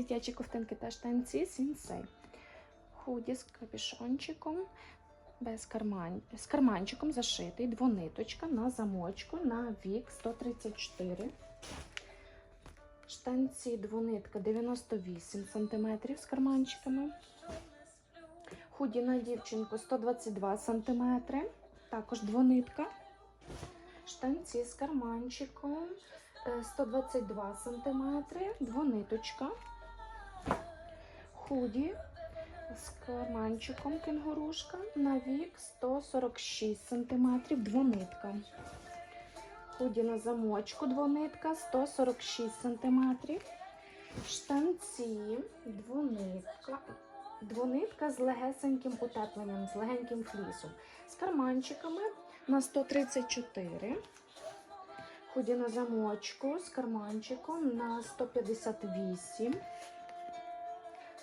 Дитячі ковтинки та штанці сінсей. Худі з капюшончиком, без карман... з карманчиком зашитий, двониточка на замочку на вік 134. Штанці двонитка 98 см з карманчиками. Худі на дівчинку 122 см, також двонитка. Штанці з карманчиком е, 122 см, двониточка. Худі з карманчиком кенгурушка на вік 146 см, двонитка. Худі на замочку двонитка 146 см. Штанці двонитка. Двонитка з легесеньким утепленням, з легеньким флісом. З карманчиками на 134. Худі на замочку з карманчиком на 158.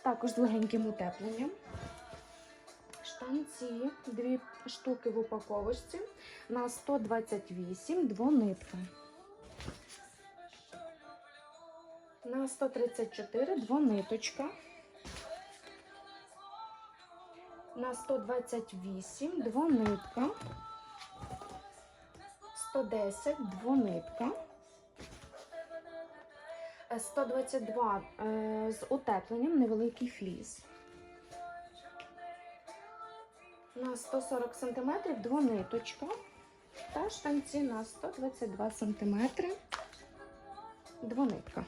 Також з легеньким утепленням. Штанці, дві штуки в упаковочці на 128, двонитка. На 134 двониточка. На 128 двонитка. 110 двонитка. Е, 122 е, з утепленням невеликий фліс. На 140 см двониточка. Та штанці на 122 см двонитка.